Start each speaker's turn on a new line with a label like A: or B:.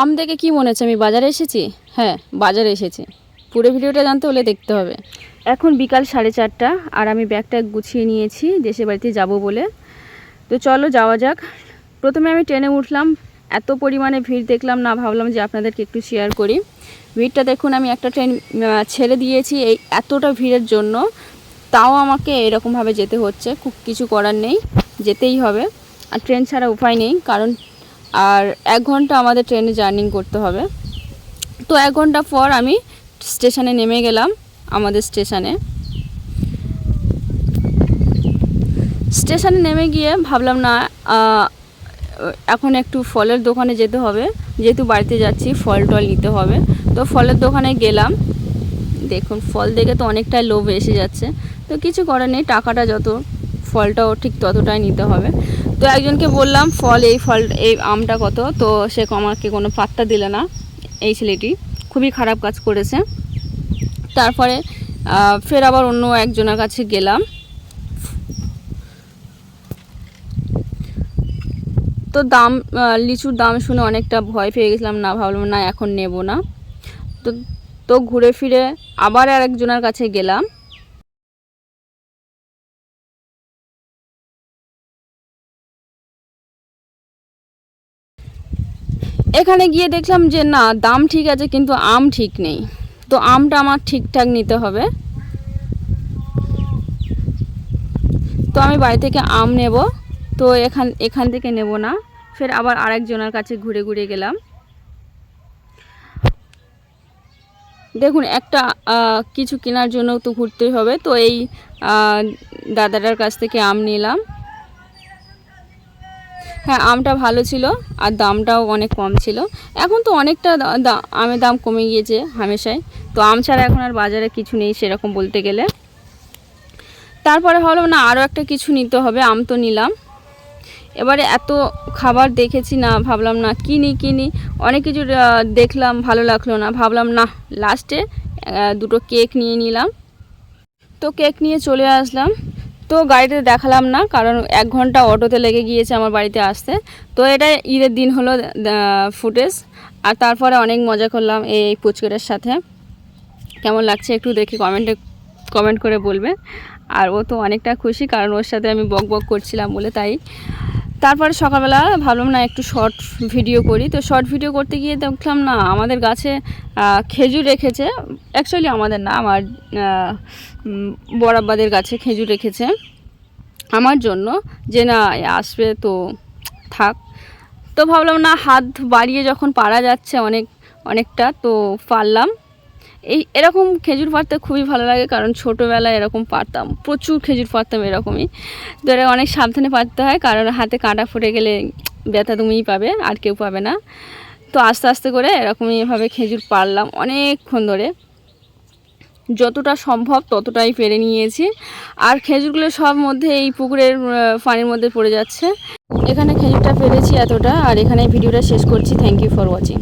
A: আম দেখে কি মনে হচ্ছে? আমি বাজারে এসেছি? হ্যাঁ বাজারে এসেছি। পুরো ভিডিওটা জানতে হলে দেখতে হবে। এখন বিকাল সাড়ে চারটা, আর আমি ব্যাগটা গুছিয়ে নিয়েছি, দেশের বাড়িতে যাব বলে। তো চলো যাওয়া যাক। প্রথমে আমি ট্রেনে উঠলাম। এত পরিমাণে ভিড় দেখলাম না, ভাবলাম যে আপনাদেরকে একটু শেয়ার করি। ভিড়টা দেখুন, আমি একটা ট্রেন ছেড়ে দিয়েছি এই এতটা ভিড়ের জন্য। তাও আমাকে এরকমভাবে যেতে হচ্ছে। খুব কিছু করার নেই। যেতেই হবে। আর ট্রেন ছাড়া উপায় নেই, কারণ আর এক ঘণ্টা আমাদের ট্রেনে জার্নি করতে হবে। তো এক ঘণ্টা পর আমি স্টেশনে নেমে গেলাম আমাদের স্টেশনে স্টেশনে নেমে গিয়ে ভাবলাম, না এখন একটু ফলের দোকানে যেতে হবে। যেহেতু বাড়িতে যাচ্ছি, ফল টল নিতে হবে। তো ফলের দোকানে গেলাম। দেখুন, ফল দেখে তো অনেকটাই লোভ এসে যাচ্ছে। তো কিছু করার নেই, টাকাটা যত, ফলটাও ঠিক ততটাই নিতে হবে। তো একজনকে বললাম, ফল, এই ফল, এই আমটা কত? তো সে আমাকে কোনো পাত্তা দিল না, এই ছেলেটি। খুবই খারাপ কাজ করেছে। তারপরে ফের আবার অন্য একজনের কাছে গেলাম। তো দাম লিচুর দাম শুনে অনেকটা ভয় পেয়ে গেছিলাম। না ভাবলাম, না, এখন নেব না। তো তো ঘুরে ফিরে আবার আরেকজনের কাছে গেলাম। এখানে গিয়ে দেখলাম যে না, দাম ঠিক আছে কিন্তু আম ঠিক নেই। তো আমটা আমার ঠিকঠাক নিতে হবে। তো আমি বাড়ি থেকে আম নেব। তো এখান এখান থেকে নেব না। ফের আবার আরেকজনের কাছে ঘুরে ঘুরে গেলাম। দেখুন, একটা কিছু কেনার জন্য তো ঘুরতেই হবে। তো এই দাদাটার কাছ থেকে আম নিলাম। হ্যাঁ আমটা ভালো ছিল আর দামটাও অনেক কম ছিল। এখন তো অনেকটা আমের দাম কমে গিয়েছে হামেশাই। তো আম ছাড়া এখন আর বাজারে কিছু নেই সেরকম বলতে গেলে। তারপরে হলো না, আরও একটা কিছু নিতে হবে, আম তো নিলাম। এবারে এত খাবার দেখেছি না, ভাবলাম না কিনি কিনি। অনেক কিছু দেখলাম, ভালো লাগল না। ভাবলাম না, লাস্টে দুটো কেক নিয়ে নিলাম। তো কেক নিয়ে চলে আসলাম। তো গাড়িতে দেখালাম না, কারণ এক ঘণ্টা অটোতে লেগে গিয়েছে আমার বাড়িতে আসতে। তো এটা ঈদের দিন হলো ফুটেজ। আর তারপরে অনেক মজা করলাম এই পুচকেটার সাথে। কেমন লাগছে একটু দেখে কমেন্টে কমেন্ট করে বলবে। আর ও তো অনেকটা খুশি, কারণ ওর সাথে আমি বক বক করছিলাম বলে তাই। তারপরে সকালবেলা ভাবলাম না একটু শর্ট ভিডিও করি। তো শর্ট ভিডিও করতে গিয়ে দেখলাম না আমাদের গাছে খেজুর রেখেছে। অ্যাকচুয়ালি আমাদের না আমার উম, গাছে খেজুর রেখেছে। আমার জন্য যে না আসবে তো থাক। তো ভাবলাম না হাত বাড়িয়ে যখন পারা যাচ্ছে অনেক অনেকটা তো পারলাম। এই এরকম খেজুর পাড়তে খুবই ভালো লাগে, কারণ ছোটোবেলায় এরকম পারতাম প্রচুর খেজুর পারতাম এরকমই। তো এটা অনেক সাবধানে পারতে হয়, কারণ হাতে কাঁটা ফুটে গেলে ব্যথা তুমিই পাবে, আর কেউ পাবে না। তো আস্তে আস্তে করে এরকমই এভাবে খেজুর পারলাম অনেকক্ষণ ধরে। যতটা সম্ভব ততটাই পেরে নিয়েছি। আর খেজুরগুলো সব মধ্যে এই পুকুরের পানির মধ্যে পড়ে যাচ্ছে। এখানে খেজুরটা পেরেছি এতটা, আর এখানে ভিডিওটা শেষ করছি। Thank you for watching